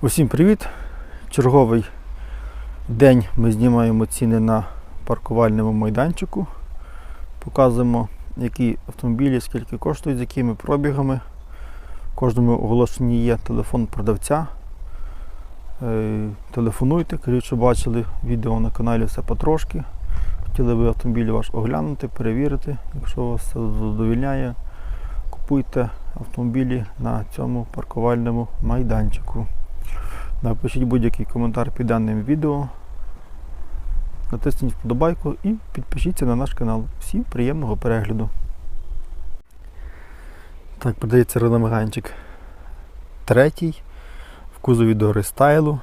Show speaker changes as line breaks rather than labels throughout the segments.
Усім привіт! Черговий день ми знімаємо ціни на паркувальному майданчику. Показуємо, які автомобілі, скільки коштують, з якими пробігами. В кожному оголошенні є телефон продавця. Е, Телефонуйте, кажіть, що бачили відео на каналі все потрошки. Хотіли ви автомобіль ваш оглянути, перевірити. Якщо вас це задовільняє, купуйте автомобілі на цьому паркувальному майданчику. Напишіть будь-який коментар під даним відео. Натисніть вподобайку і підпишіться на наш канал. Всім приємного перегляду. Так, продається Renault третій в кузові до рестайлу.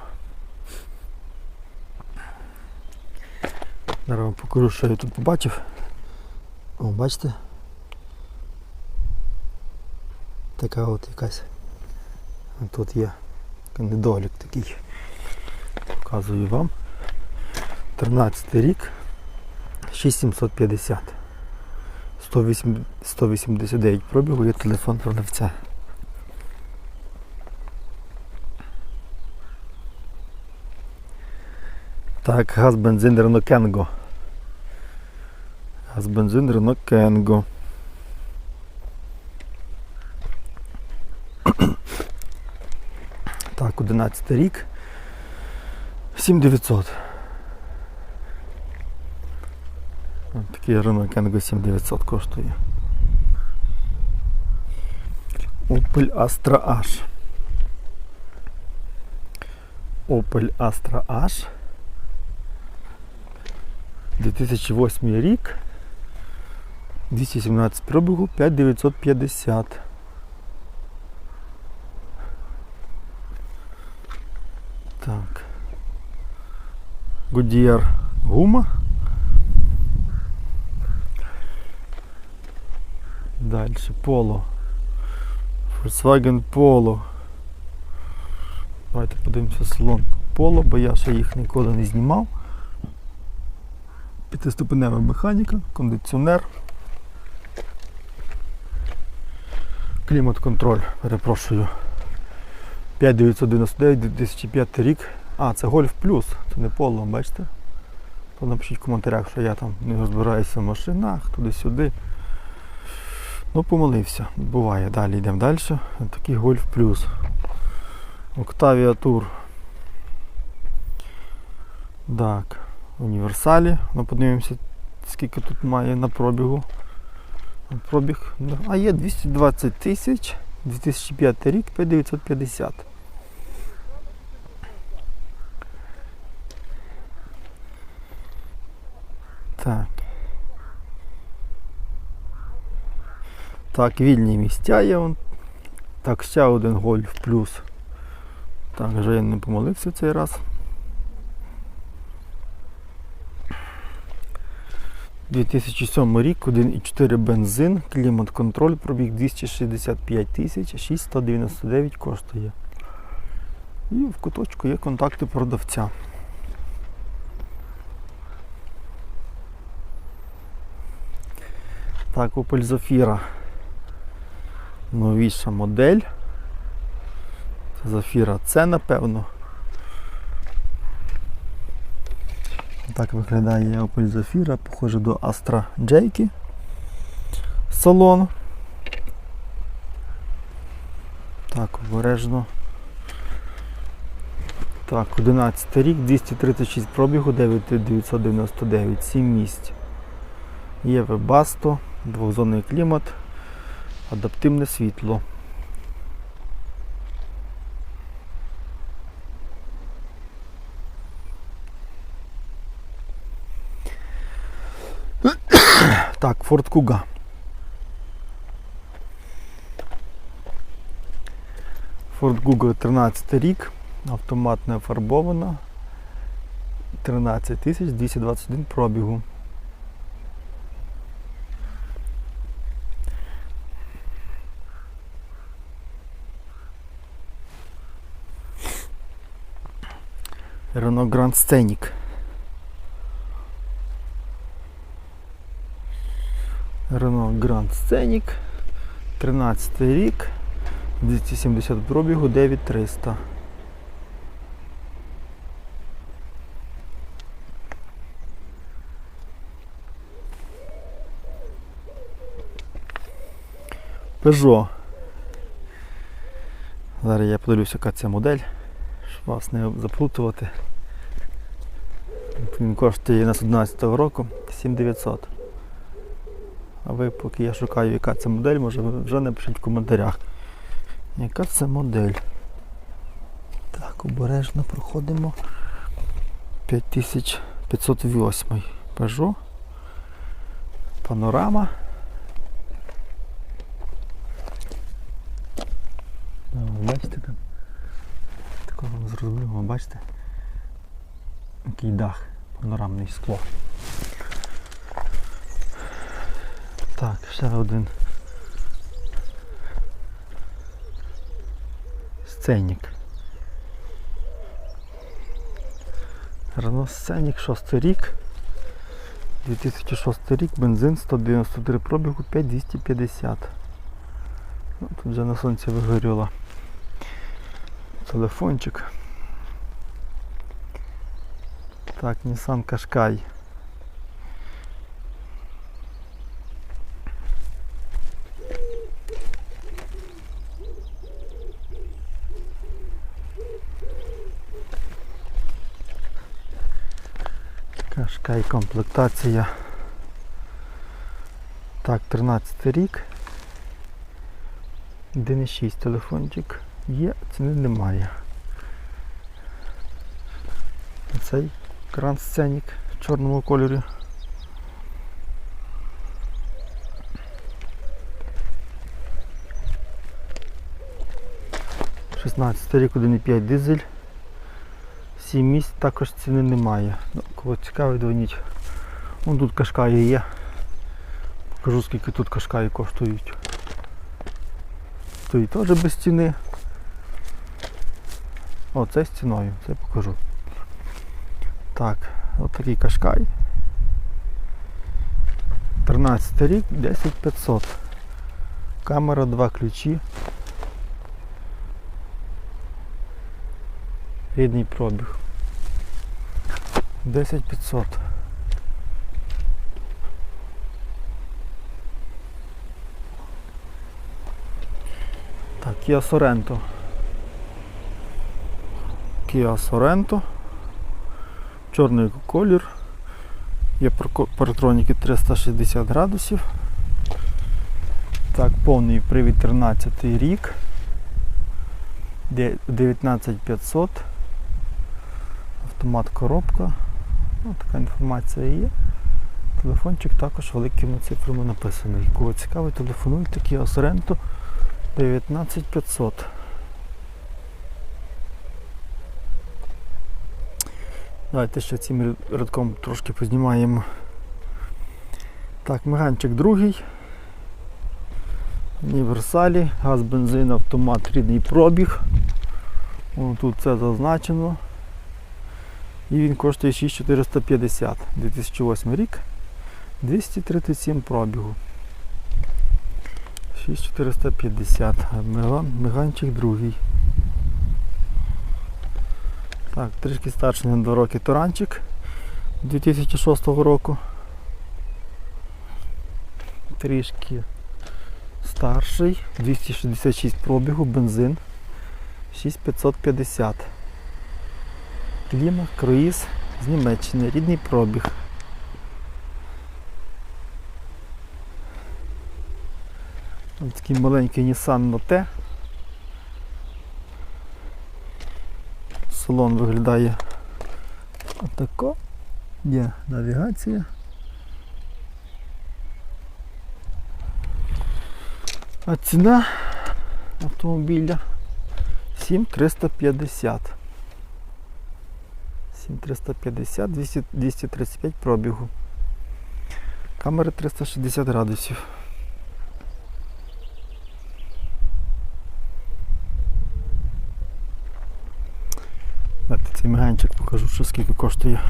Зараз вам покажу, що я тут побачив. О, бачите? Така от якась. Тут є недолік такий. Показую вам. 13 рік. 6750. 108 189 пробігу є телефон продавця. Так, газ бензин Renault Кенго. Газ бензин Renault Кенго. Так, 11 рік. 7900. Ось Такий Renault Kangoo 7900 коштує. Opel Astra H. Opel Astra H. 2008 рік. 217 пробігу, 5950. Так. Goodyear гума. Дальше Polo. Volkswagen Polo. Давайте подивимося салон Polo, бо я ще їх ніколи не знімав. П'ятиступенева механіка, кондиціонер. Клімат-контроль, перепрошую. 5999 2005 рік. А, це Golf Plus, це не Polo, бачите? То напишіть в коментарях, що я там не розбираюся в машинах, туди-сюди. Ну, помилився. Буває. Далі йдемо далі. Такий Golf Plus. Octavia Tour. Так. Універсалі. Ну, подивимося, скільки тут має на пробігу. Пробіг. А є 220 тисяч. 2005 рік 5950. Так. Так, вільні місця є. Так, ще один гольф плюс. Так, вже я не помолився цей раз. 2007 рік, 1,4 бензин, клімат-контроль, пробіг 265 тисяч, 6199 коштує. І в куточку є контакти продавця. Так, Opel Zafira. Новіша модель. Zafira C, напевно. Так виглядає Opel Zafira, похоже до Astra J. Салон. Так, обережно. Так, 11 рік, 236 пробігу, 9999, 7 місць. Є Webasto, двохзонний клімат, адаптивне світло. Так, Ford Kuga. Ford Kuga 13 рік, автомат не фарбована. 13 тисяч 221 пробігу. Renault Grand Scenic. Renault Гранд Сценік 13 рік, 270 пробігу, 9300. Peugeot. Зараз я подивлюся, яка ця модель, щоб вас не заплутувати. Він коштує нас 11 року 7900. А ви, поки я шукаю, яка це модель, може вже напишіть в коментарях. Яка це модель? Так, обережно проходимо. 5508 Peugeot. Панорама. Ви Бачите там? Такого вам зрозуміло, бачите? Який дах, панорамне скло. Так, ще один сценік. Renault Сценік, 6 рік. 2006 рік, бензин 193 пробігу 5250. Ну, тут вже на сонці вигоріло. Телефончик. Так, Nissan Qashqai. Qashqai комплектація. Так, 13 рік. 1,6 телефончик є, ціни немає. Цей кран сценік в чорному кольорі. Шістнадцятий рік 1,5 дизель. 7 місць також ціни немає. Ну, кого цікавить, дзвоніть. Вон тут кашкаї є. Покажу скільки тут кашкаї коштують. Стоїть теж без ціни. О, це з ціною, це покажу. Так, от такий кашкай. 13 рік, 10500. Камера, два ключі. Рідний пробіг. 10500. Так, Kia Sorento. Kia Sorento. Чорний колір. Є парктроніки 360 градусів. Так, повний привід 13 рік. 19500. Автомат коробка. Ну, така інформація є. Телефончик також великими цифрами написаний. Кого цікавить, телефонуйте Kia Sorento 19500. Давайте ще цим рядком трошки познімаємо. Так, меганчик другий. Універсалі, газ, бензин, автомат, рідний пробіг. Вон тут це зазначено. І він коштує 6450 2008 рік. 237 пробігу. 6450. А меганчик другий. Так, трішки старший на 2 роки Торанчик 2006 року. Трішки старший, 266 пробігу, бензин 6550. Кліма, круїз з Німеччини, рідний пробіг. Ось такий маленький Nissan Note. Салон виглядає отако. Є навігація. А ціна автомобіля 7350. 7350, 200, 235 пробігу. Камери 360 градусів. Меганчик покажу, що скільки коштує.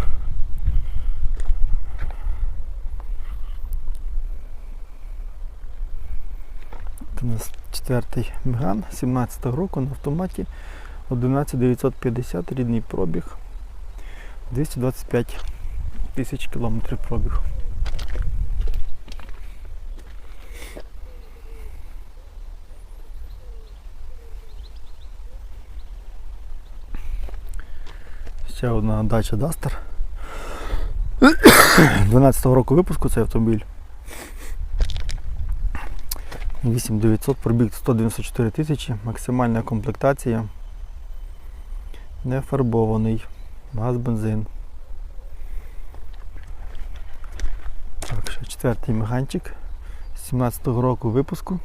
Це у нас четвертий меган 17 року на автоматі 11950 рідний пробіг 225 тисяч кілометрів пробіг. Ще одна дача Duster. 12-го року випуску цей автомобіль. 8900, пробіг 194 тисячі, максимальна комплектація. Не фарбований. Газ бензин. Так, ще четвертий меганчик. 17-го року випуску.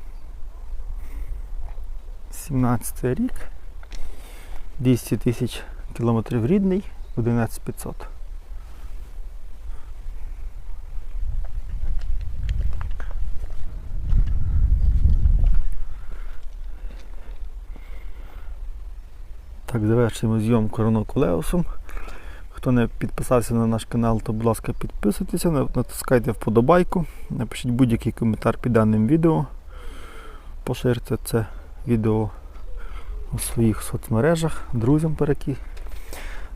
17 рік. 200 тисяч кілометрів рідний, 11500. Так, завершуємо зйомку Колеусом. Хто не підписався на наш канал, то будь ласка підписуйтеся, натискайте вподобайку, напишіть будь-який коментар під даним відео. Поширте це відео у своїх соцмережах, друзям переки.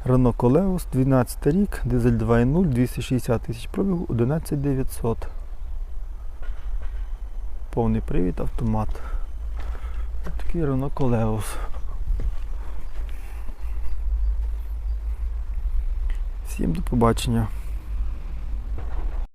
Renault Coleos, 12 рік, дизель 2.0, 260 тисяч пробігу, 11900. Повний привід, автомат. Ось Такий Renault Coleos. Всім до побачення.